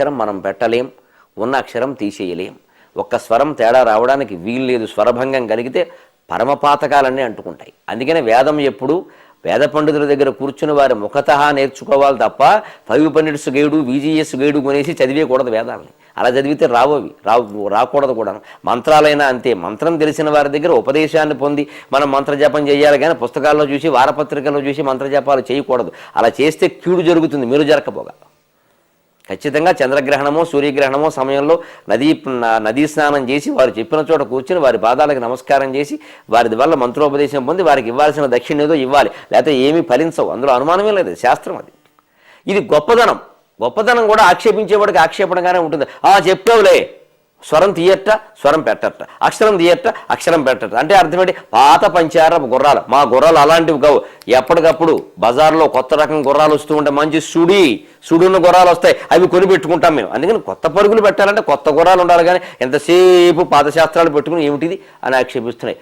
అక్షరం మనం పెట్టలేం ఉన్న అక్షరం తీసేయలేం. ఒక్క స్వరం తేడా రావడానికి వీలు లేదు. స్వరభంగం కలిగితే పరమపాతకాలన్నీ అంటుకుంటాయి. అందుకనే వేదం ఎప్పుడు వేద పండితుల దగ్గర కూర్చుని వారి ముఖతహా నేర్చుకోవాలి తప్ప five pundits guide VGS guide కొనేసి చదివేయకూడదు వేదాలని. అలా చదివితే రావు రావు రాకూడదు కూడా మంత్రాలైనా అంతే. మంత్రం తెలిసిన వారి దగ్గర ఉపదేశాన్ని పొంది మనం మంత్రజపం చేయాలి కానీ పుస్తకాల్లో చూసి వారపత్రికల్లో చూసి మంత్రజపాలు చేయకూడదు. అలా చేస్తే కీడు జరుగుతుంది. మీరు జరగకపోగా. ఖచ్చితంగా చంద్రగ్రహణమో సూర్యగ్రహణమో సమయంలో నదీ నదీ స్నానం చేసి వారు చెప్పిన చోట కూర్చుని వారి పాదాలకు నమస్కారం చేసి వారి వల్ల మంత్రోపదేశం పొంది వారికి ఇవ్వాల్సిన దక్షిణ ఏదో ఇవ్వాలి. లేకపోతే ఏమీ ఫలించవు. అందులో అనుమానమే లేదు. శాస్త్రం అది. ఇది గొప్పదనం. గొప్పదనం కూడా ఆక్షేపించేవాడికి ఆక్షేపణగానే ఉంటుంది. ఆ చెప్పావులే. స్వరం తీయట్ట స్వరం పెట్టట అక్షరం తీయట్ట అక్షరం పెట్టట అంటే అర్థమేంటి పాత పంచార గుర్రాలు. మా గుర్రాలు అలాంటివి కావు. ఎప్పటికప్పుడు బజార్లో కొత్త రకం గుర్రాలు వస్తూ ఉంటే మంచి సుడి సుడున్న గుర్రాలు వస్తాయి. అవి కొని పెట్టుకుంటాం మేము. అందుకని కొత్త పరుగులు పెట్టాలంటే కొత్త గుర్రాలు ఉండాలి కానీ ఎంతసేపు పాత శాస్త్రాలు పెట్టుకుని ఏమిటిది అని ఆక్షేపిస్తున్నాయి.